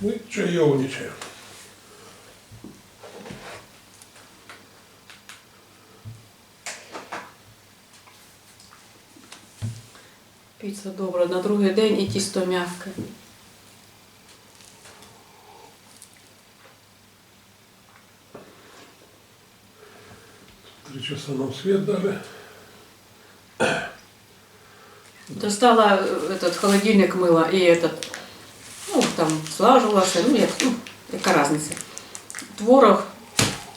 Мы чаевничаем. Піца добра. На другий день і тісто м'яке. Три часа нам свет дали. Достала э, этот холодильник мыла и этот, ну, там слаживался, ну, як, ну, яка разниця. Творог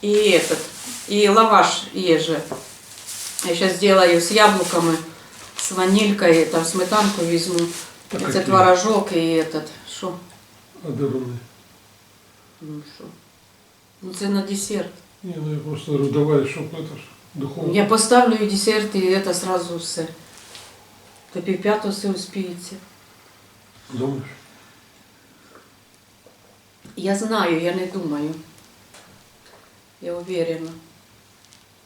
и этот, и лаваш есть же. Я сейчас сделаю с яблоками, с ванилькой, там сметанку візьму. А Це какие? творожок і этот, що? А дыруны? Ну, що? Ну, це на десерт. Не, ну я просто говорю, давай, чтобы это ж духовно. Я поставлю і десерт, і це сразу все. До півп'ятого все успіється. Думаешь? Я знаю, я не думаю. Я уверена.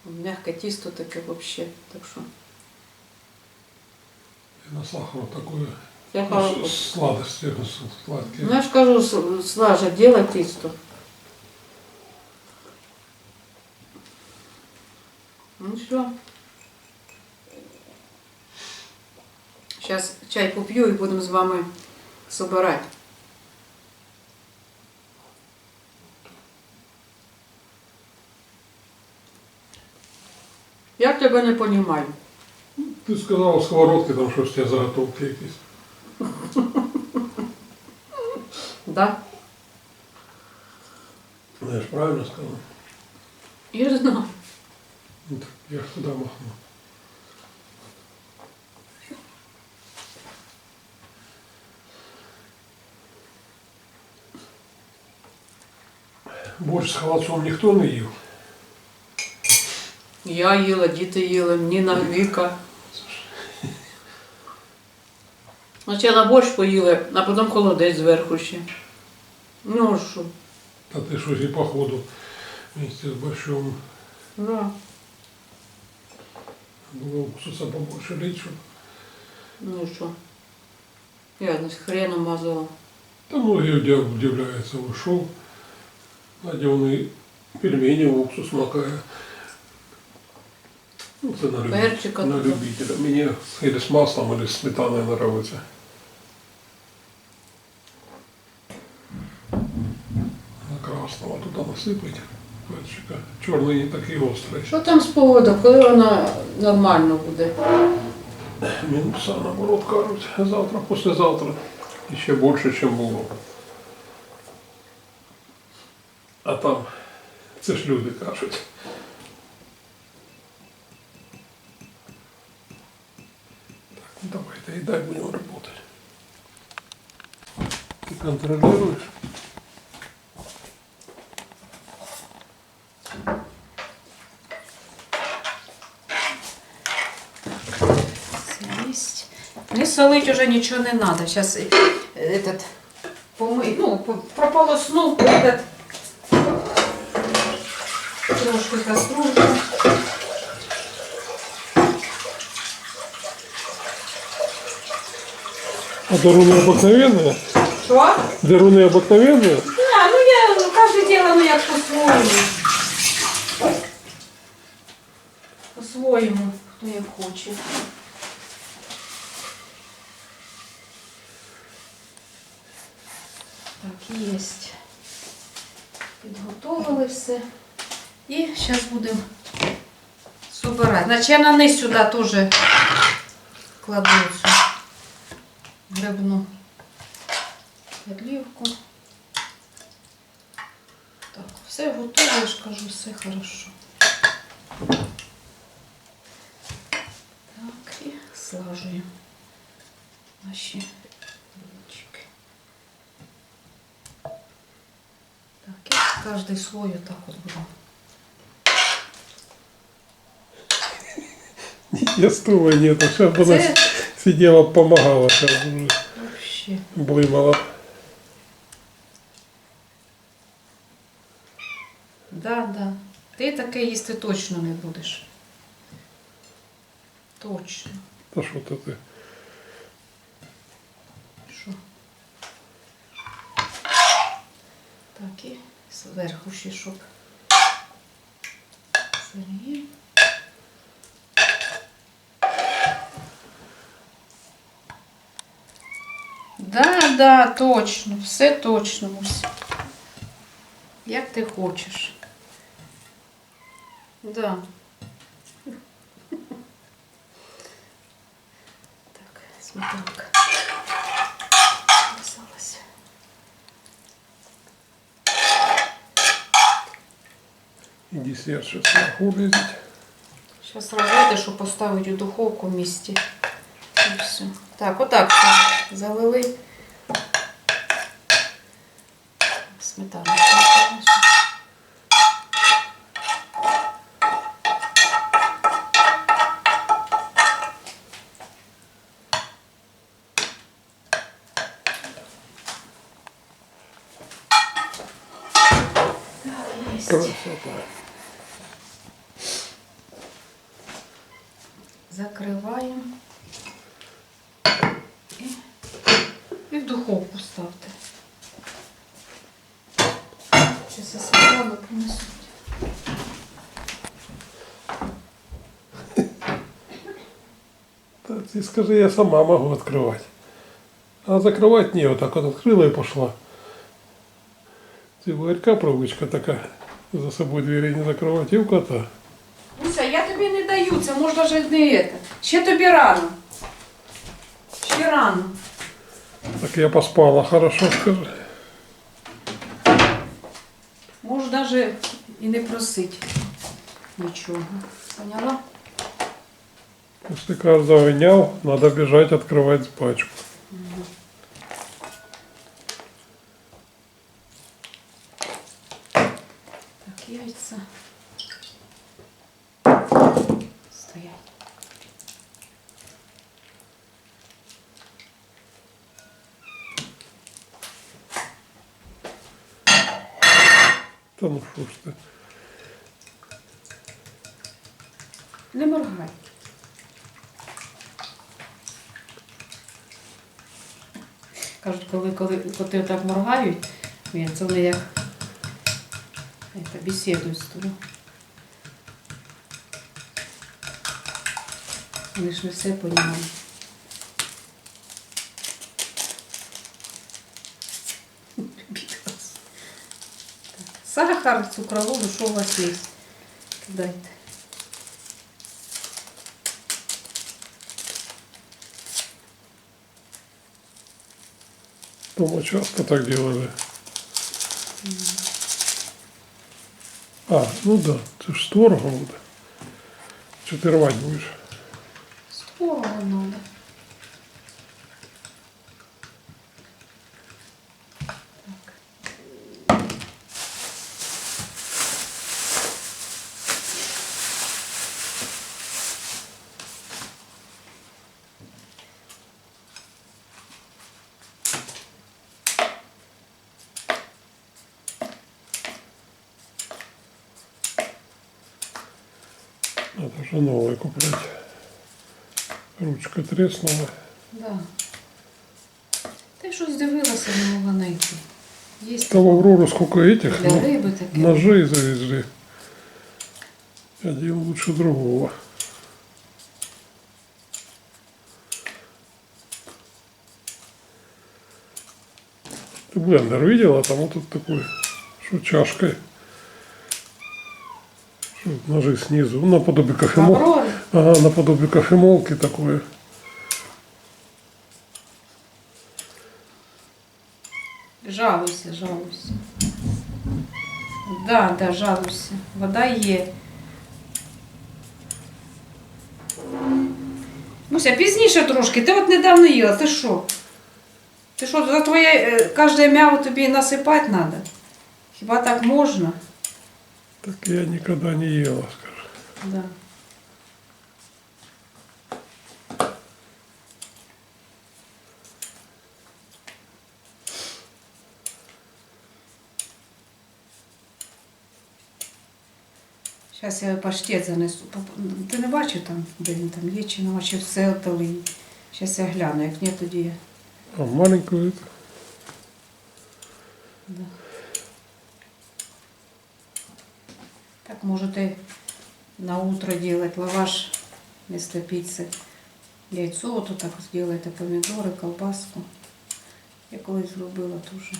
Мягке тісто таке вообще. Так що. И на сахар такое. Я ну, кажу, с- Сладости, с- сладкие. ну я ж кажу, с- Слажа, делай тісто. Ну все. Зараз чай поп'ю і будемо з вами собирати. Я тебе не розумію. Ты сказала, сковородки там что-то тебе заготовки якісь. Да? Ну, я ж правильно сказал. Я ж знаю. Ну, так я ж туда махнул. Борщ з холодцом ніхто не їв. Я їла, діти їли, Ніна, Віка. Спочатку борщ поїли, а потім холодець зверху ще. Ну що? Та ти щось і походу вместе з борщом Да. було уксуса побольше лить, щоб... Ну що? Я з хреном мазала. Та многие удив- удивляются, ушел. Надя он и пельмени в уксус макає. Ну, це на, любі... Перчика на туди. любителя. Мені или з маслом, или з сметаною нравиться. На красного туди насипать перчика. Чорний не такий острий. Що там з погодою, коли вона нормально буде? Мінуса наоборот кажуть. Завтра, послезавтра. І ще більше, ніж було. А там це ж люди кажуть. Так, ну давайте, и дай будем работать. Ты контролируешь? Все есть. Не солить уже ничего не надо. Сейчас этот помыть, ну, по- прополосну этот трошки кастрюльку. А даруны обыкновенные? Що? Даруны обыкновенные? Да, ну я ну, кожне діло, ну як по-своєму. По-своєму, хто як хоче. Так, єсть. Підготовили все. І зараз будемо собирати. Значить, я на низ сюди теж кладу цю грибну підлівку. Так, все готово, я ж кажу, все хорошо. Так, і слажуємо наші булочки. Так, і кожний слой отак от будемо. Я стула нету. Сейчас бы сидела, помогала. Сейчас уже блымала. Да, да. Ти таке їсти точно не будеш. Точно. Да что-то ты. Що? Так, і зверху ще щоб. Сергій. Да, да, точно, все точно. Як ти хочеш. Да. Так, сметанка. Осталась. И десерт сейчас сверху влезет. Сейчас розвити, щоб поставити у духовку в місті. І все. Так, отак все залили. Сметану. Красота. Закриваємо. І, і в духовку ставте. Зараз я сметану принесу. Да ты скажи, я сама могу открывать. А закрывать не, вот так вот открыла и пошла. Ты Варька привычка такая, за собой двери не закрывать и у кота. Муся, я тобі не даю, це можна ж не це. Ще тобі рано. Ще рано. Так я поспала, хорошо скажи. Можеш навіть і не просити нічого. Поняла? После каждого няу надо бежать открывать пачку. Ну ж ты. Не моргай. Кажуть, коли, коли коти так моргають, це вони як бесідують з тобою. Вони ж не все розуміють. Сахар, цукрову, що у вас є? Кидайте. Дома часто так делали. А, ну да, ты ж творогом. Что ты рвать будешь? З творогом надо. Же новое куплять. Ручка треснула. Да. Ти щось дивилася, не могла знайти. Є Там в Аврору сколько этих для ну, риби таке. ножей завезли. Один лучше другого. Ты блендер видела? Там вот тут такой, что чашкой. Ножи снизу. Наподобие кофемолки. Ага, наподобие кофемолки такое. Жалуйся, жалуйся. Да, да, жалуйся. Вода є. Муся, пізніше трошки. Ти от недавно їла, ти що? Ти що, за твоє е, кожне м'яво тобі насипати треба? Хіба так можна? Так я никогда не ела, скажи. Да. Зараз я паштет занесу. Ти не бачив там, де він там є, чи нема, чи все отдали. Зараз я гляну, як ні, тоді я. А маленькую это? Да. Можете на утро делать лаваш вместо пиццы. Яйцо вот так сделайте, помидори, колбаску. Я колись зробила теж.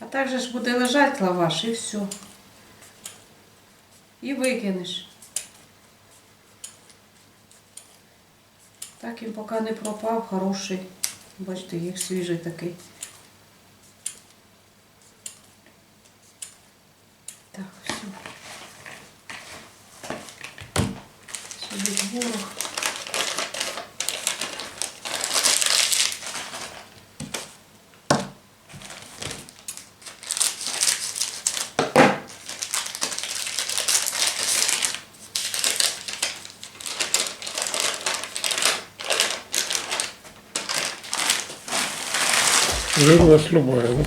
А так же ж буде лежать лаваш і все. І викинеш. Так він поки не пропав, хороший. Бачите, як свіжий такий. Жирность любая, да?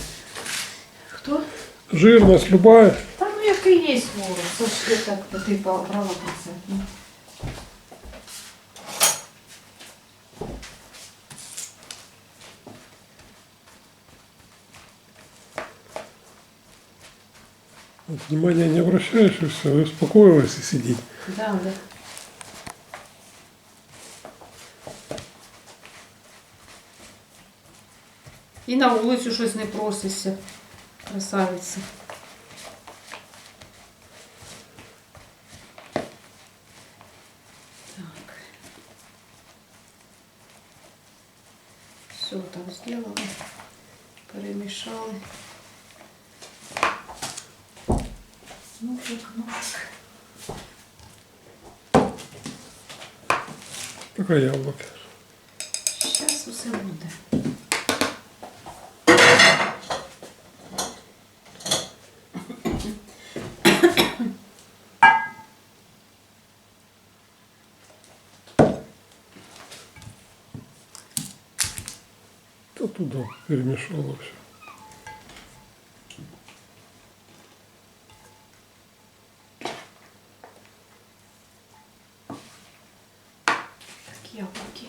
Хто? Жирность любая. Та ну який є творог. Це ж я так типу брала процентно. Вот внимания не обращаешь, и все, успокоилась и сидит. Да, да. І на вулицю щось не просишся. Красавиця. Так. Все так сделала. Перемішали. Ножик, ножик. Только яблоко. Зараз усе буде. Туда все. Так, яблуки.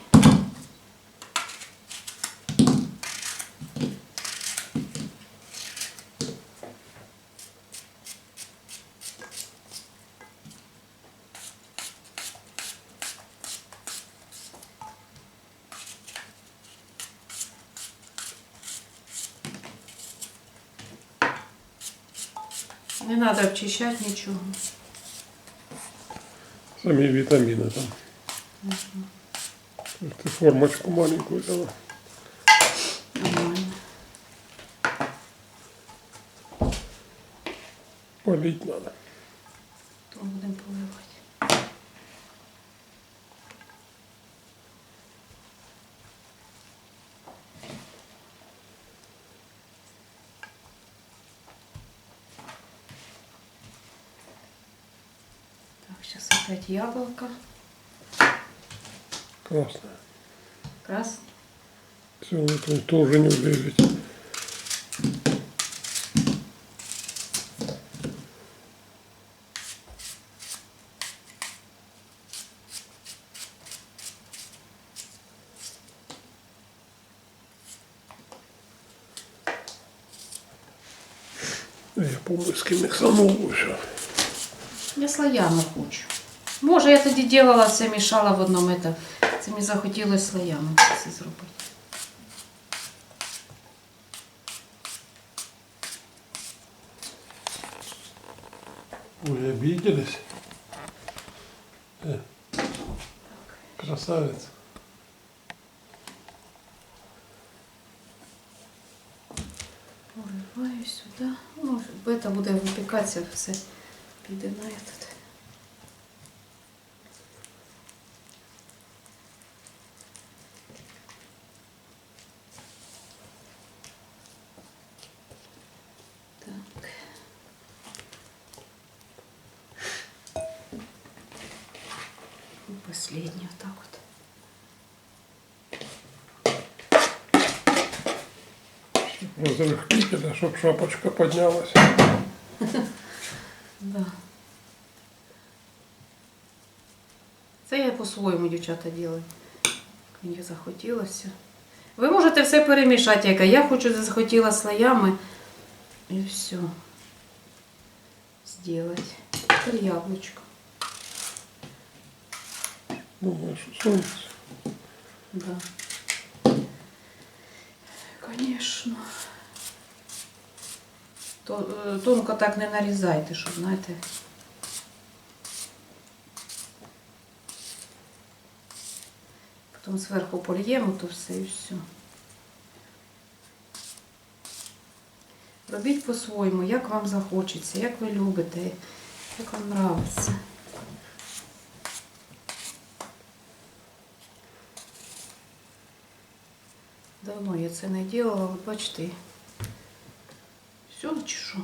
Не надо обчищать ничего. Сами витамины там. Ты формочку маленькую взяла. Нормально. Полить надо. То будемо поливати. Так, сейчас опять яблоко. Красная. Крас. Все, вы там тоже не влезете. А Я помню, с кем миксанул еще. Я слоями хочу. Може, я тоді делала це, мішала в одному. Это. Це мені захотілося слоями це зробити. Ой, обиделись. Э, красавец. Поливаю сюди. Ну, це буде випікатися все. Піде на этот. последний вот так вот. Разрыхлителя, чтоб шапочка поднялась. Да. Це я по-своєму, дівчата, ділаю. Мені захотілося. Ви можете все перемішати, яка я хочу, захотіла слоями. І все. сделать. Теперь яблочко. Думаю, що сонце. Да. Конечно. Е, тонко так не нарізайте, щоб, знаєте. Потім зверху польємо, то все і все. Робіть по-своєму, як вам захочеться, як ви любите, як вам нравиться. Давно я це не робила, от бачите. Все чи?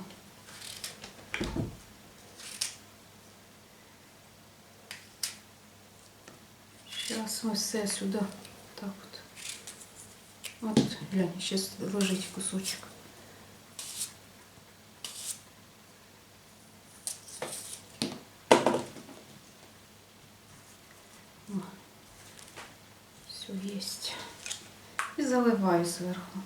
Зараз ми все сюди. Так от. От, глянь, ще лежить кусочок. І заливаю зверху.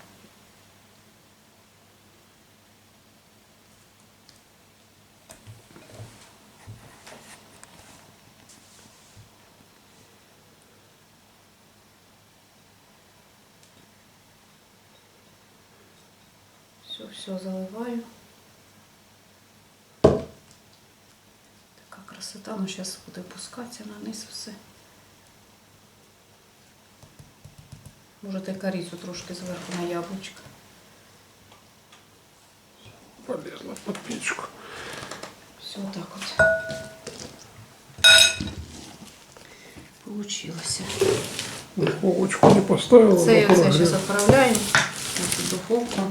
Все, все заливаю. Така красота, ну зараз буде пускатися на низ все. Можете корицю трошки зверху на яблучко. Полезла під пічку. Все так от. Получилося. Духовочку не поставила. Це я все зараз відправляю на духовку.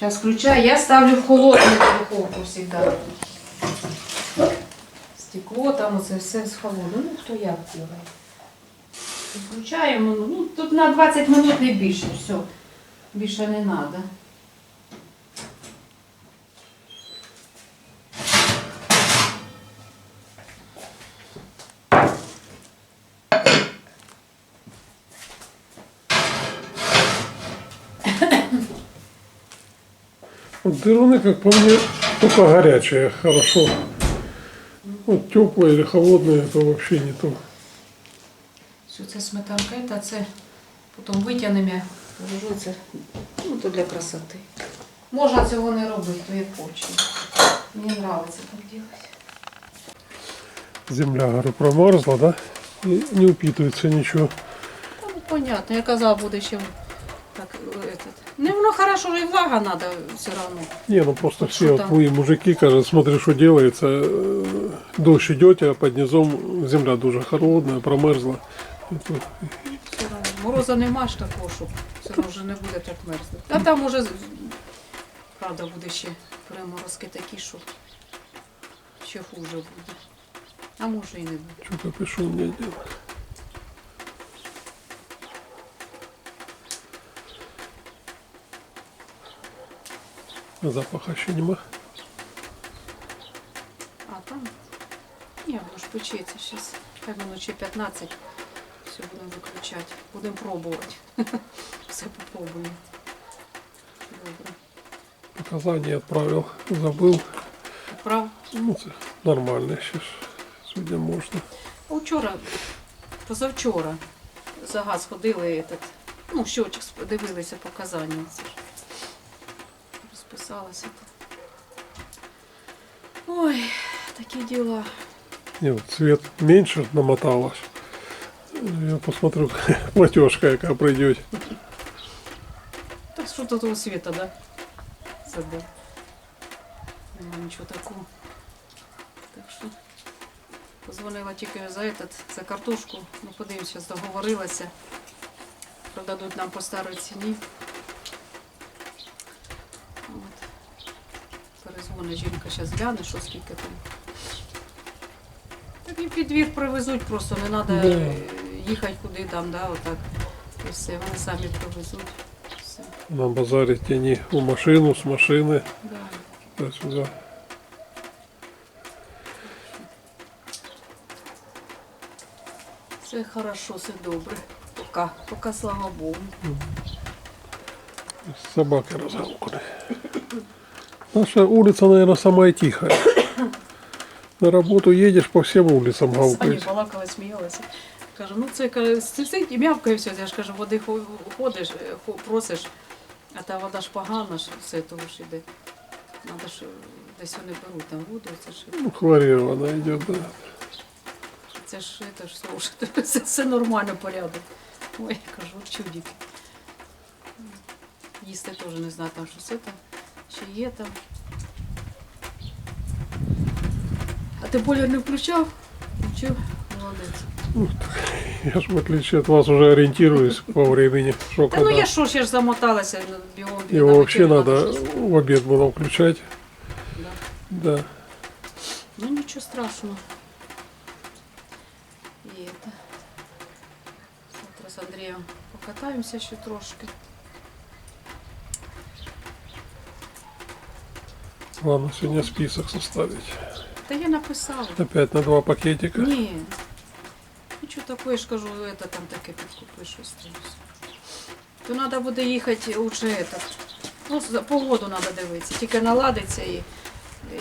Зараз включаю. Я ставлю в холодну духовку завжди. Стекло там, оце все з холодну. Ну, хто як робить Включаємо, ну, тут на 20 минут не більше, все. Більше не треба. Вот Дыруны, как по мне, только горячие, хорошо. Вот теплые или холодные, это вообще не то. Все, це сметанка, та це потім витягнемо, положу це, ну, то для красоти. Можна цього не робити, то як хоче. Мені подобається так робити. Земля, говорю, промерзла, да? И не упитывается ничего. Та, ну, понятно, я казав, буде ще так, е, этот. Не воно хорошо, і влага треба все одно. Не, ну просто все Что вот там? твои мужики, кажется, смотри, что делается. э, Дождь идет, а под низом земля дуже холодная, промерзла. Все одно. Мороза нема ж такого, що все одно вже не буде так мерзнути. А там уже, правда, буде ще переморозки такі, що ще хуже буде. А може і не буде. Что-то пишу мне делать. Запаха ще нема. А там? Ні, воно ж печеться зараз. Хай воно ще 15. Все будемо виключати. Будемо пробувати. Все попробуємо. Добре. Показания отправил, забыл. Прав. Ну, це нормально сейчас. Сегодня можно. А Вчора, позавчора, за газ ходили, этот, ну, щочок дивилися показання. Це ж. Розписалася. тут. Ой, такі діла. Не, вот цвет меньше намоталось. Я посмотрю, платежка яка пройдет. Так що до того світа, да? Забив. Нема нічого такого. Так що позвонила тільки за этот, за картошку. Ну подивимося, договорилася. Продадуть нам по старій ціні. От. Перезвонить жінка, зараз гляне, що скільки там. Так і під двір привезуть, просто не треба. Їхати куди там, да, отак. І все, вони самі привезуть. Все. На базаре тяни в машину, с машины, Да. туда-сюда. Все хорошо, все добре. Пока, пока, слава Богу. Собаки разгулкали. Наша улица, наверное, самая тихая. На работу едешь, по всем улицам З гавкаешь. балакала, сміялася. Кажу, ну це каже, сидить і м'явкає все. Я ж кажу, води ходиш, е, просиш, а та вода ж погана, ж все того ж іде. Надо ж е, десь вони беруть там воду, це ж Ну, хлорированно идет, да. це ж це ж слушай, це все нормально порядок. Ой, кажу, чудики. Їсти теж не знаю, там що це там, чи є там. А ти бойлер не включав? Включив? Молодець. Я ж в отличие от вас уже ориентируюсь по времени. Что Та ну когда. я що ж я ж замоталася ну, бігом бігом. Его на вообще вечерю надо щось. в обед было включать. Да. Да. Ну нічого страшного. І это. Завтра з Андрієм покатаємося ще трошки. Ладно, сегодня список составить. Та я написала. Опять на два пакетика. Ні. Нічого такого, я ж кажу, это там таке підкупи щось там. То треба буде їхати уже этот. Ну, за- погоду треба дивитися. Тільки наладиться і е,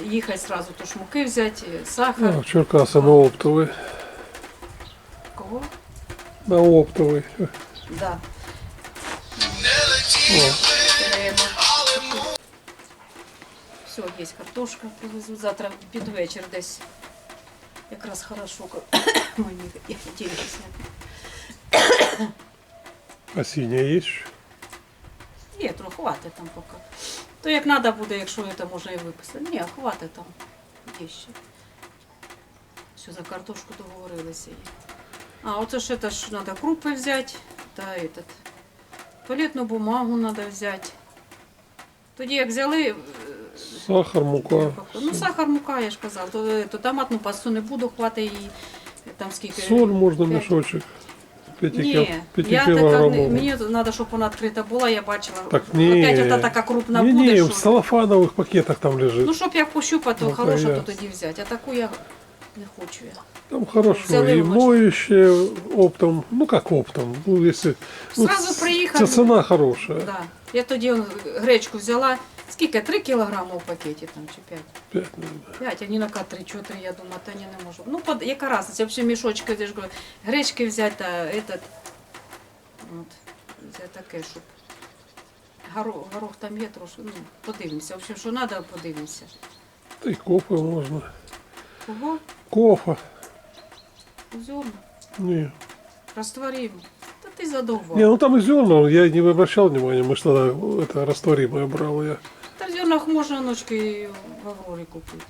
їхати зразу, то ж муки взяти, е, сахар. А, в Черкасы на оптовый. Кого? На оптовый. Да. О, Все, є картошка, привезуть завтра під вечір десь. Якраз хорошо. Мені деньги зняти. а есть? еще? Є, трохи хватить там поки. То як треба буде, якщо це можна і виписати. Ні, хватить там. Є ще. Все, за картошку договорилися. А, оце ж це ж треба крупи взяти та этот. Туалетну бумагу треба взяти. Тоді як взяли, е, Сахар, мука. ну сахар, мука, я ж казав, то, е, то томатну пасту не буду, хватить її там скільки. Соль можно Пять. мешочек. Пяти, Ні, кил... пяти я така, не- килограммовый. мені треба, щоб вона відкрита була, я бачила. Так ні. Опять ота така крупна не, буде, не, що... в целлофановых пакетах там лежит. Ну, щоб як пощупати, то Ну, хороша, то понятно. тоді взяти. А таку я не хочу я. Там хорошо. Взяли и в моющее оптом. Ну как оптом? Ну если... ну, Сразу ц- приїхали. ц- Цена хорошая. Да. Я тоді он, гречку взяла. Скільки? 3 кілограми в пакеті там чи 5? Пять, наверное. 5, а Ніна каже 3, 4, я думаю, та ні, не можу. Ну, под, яка разниця? Взагалі мішочки, я ж говорю, гречки взяти та этот, от, взяти таке, щоб горох, горох там є трошки, ну, подивимося. В общем, що треба, подивимося. Да и кофе можно. Кого? Кофе. Зерна. Не. Растворимо. Та ти задовбав. не, ну там и зерна, я не обращал внимания. Мы что тогда это растворимое брал я. Та в зернах можна ночки в Аврорі купити.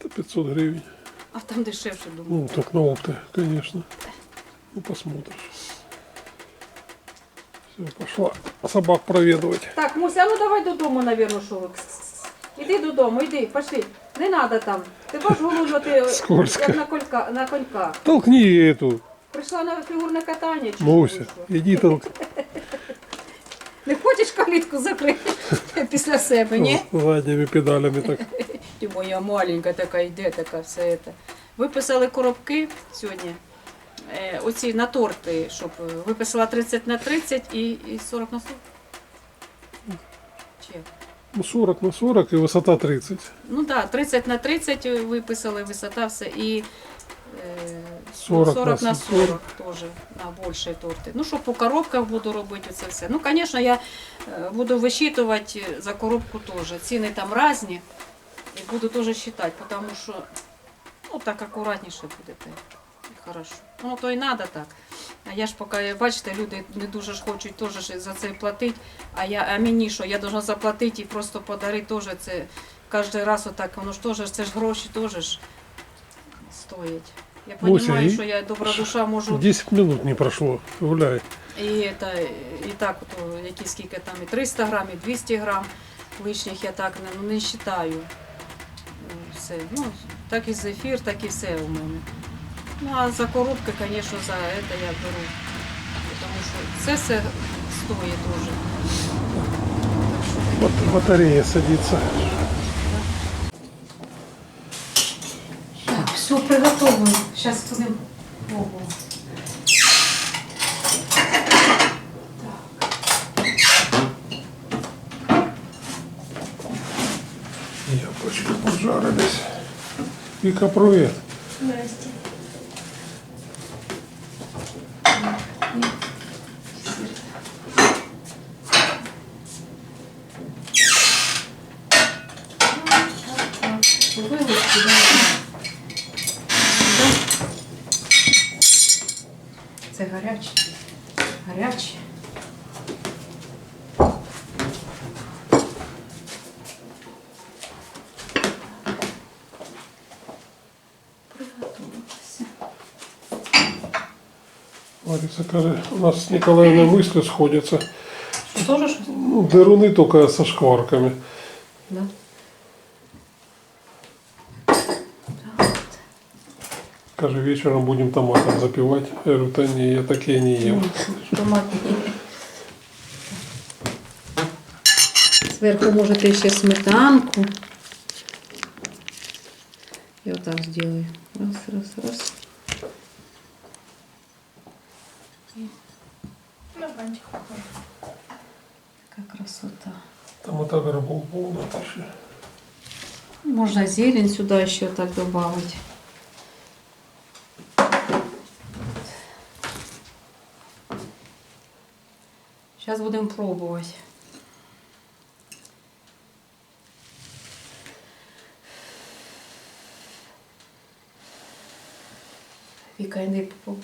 Это 500 гривен. А там дешевше, думаю. Ну, так на опты, конечно. Ну, посмотришь. Все, пошла собак проведывать. Так, Муся, ну давай додому, навірно, що ви. Іди додому, іди, пошли. Не треба там. Ти бачиш голодно, ти Скользко. як на, колька, на коньках. Толкни эту, Прийшла на фігурне катання. чи Муся. що? Иди толкни. Не хочеш калітку закрити після себе, ні? Задними педалями так. Ти моя маленька така йде, така все це. Виписали коробки сьогодні. Е, оці на торти, щоб виписала 30 на 30 і, і 40 на 40. Чи як? Ну, 40 на 40 и высота 30. Ну так, да, 30 на 30 виписали, висота все і 40 40 на на 40 теж на більші торти. Ну, що по коробках буду робити це все. Ну, звісно, я е, буду висчитувати за коробку теж. Ціни там різні. І буду теж вважати, тому що ну, так акуратніше буде. Хорошо. Ну, то і треба так. А я ж поки, бачите, люди не дуже ж хочуть теж за це платити. А я, а мені що, я должна заплатити і просто подарити теж це кожен раз отак. Воно ж теж, це ж гроші теж ж стоять. Я розумію, і- що я добра душа можу 10 минут не прошло. Гуляй. і, это, і так, то, які скільки там і 300 грам, і 200 грам лишніх я так не, ну, не вважаю. Все. Ну, так і зефір, так і все у мене. Ну, а за коробки, звісно, за це я беру. Тому що це все стоїть дуже. Бат- Батарея садится. Так, все приготовлено. Зараз будемо Я Яблочко пожарились. Віка, привіт. Здрасте. Вилочки, да. Да. Це гаряче. Гаряче. Приготувалася. Лариса каже, у нас з Ніколаєвною мисли сходяться. Що, тоже щось? Ну, деруни тільки зі шкварками. Да. Каже, вечором будемо томатом запивати. Я говорю, та ні, я таке не їм. Томатні. Зверху можете ще сметанку. Я вот так сделаю. Раз, раз, раз. Можно зелень сюда еще так добавить. Сейчас будем пробовать. Вика, йди попробуй.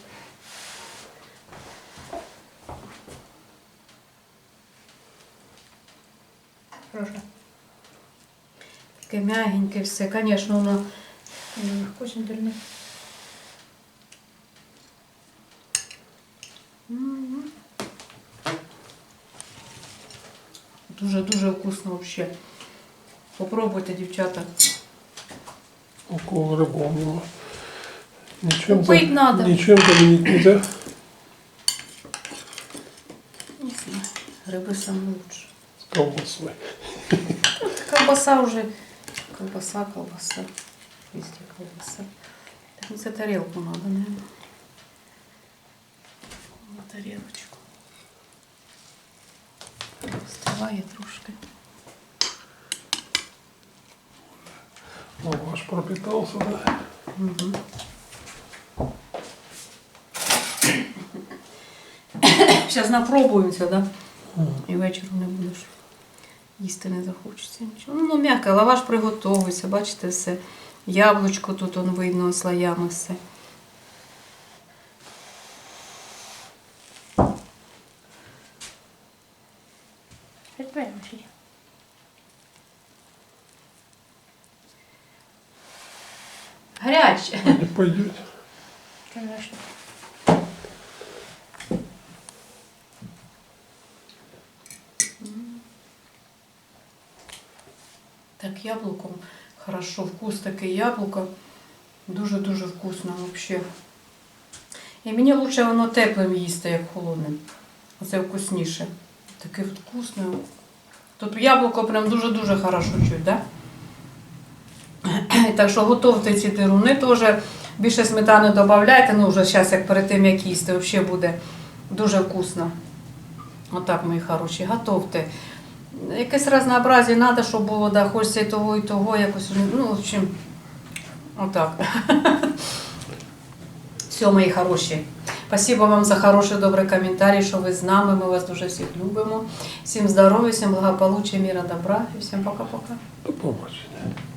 М'ягеньке все. Звісно, воно Очень дурно. Мгм. Дуже-дуже вкусно вообще. Попробуйте, дівчата. Кого грибов нема. Купить за- надо. нічим замінити нельзя. Не знаю. Гриби саме лучше. З ковбасою. Колбаса уже. Колбаса, колбаса. Везде колбаса. Так, ну це тарелку надо, наверное. На тарелочку. Вставає трошки. Ну, ваш пропитался, да? Угу. Зараз напробуємося, да? І вечором не будеш їсти не захочеться нічого. Ну, ну м'яке, лаваш приготовується, бачите все. Яблучко тут он видно слоями все. Гаряче. Не пойдет. Конечно. Так, яблуком хорошо, вкус такий яблуко. Дуже-дуже вкусно взагалі. І мені лучше воно теплим їсти, як холодним. Оце вкусніше. Таке вкусне. Тут яблуко прям дуже-дуже хорошо чуть, да? Так що готовте ці дируни теж. Більше сметани додавайте, ну вже зараз, як перед тим, як їсти, взагалі буде дуже вкусно. Отак, мої хороші, готовте. Якесь разнообразие треба, щоб було, да, хочеться і того, і того, якось, ну, в общем, отак. Все, мої хороші. Спасибо вам за хороший, добрий коментарі, що ви з нами. Ми вас дуже всіх любимо. Всім здоров'я, всім благополуччя, міра, добра і всім пока-пока. До побачення.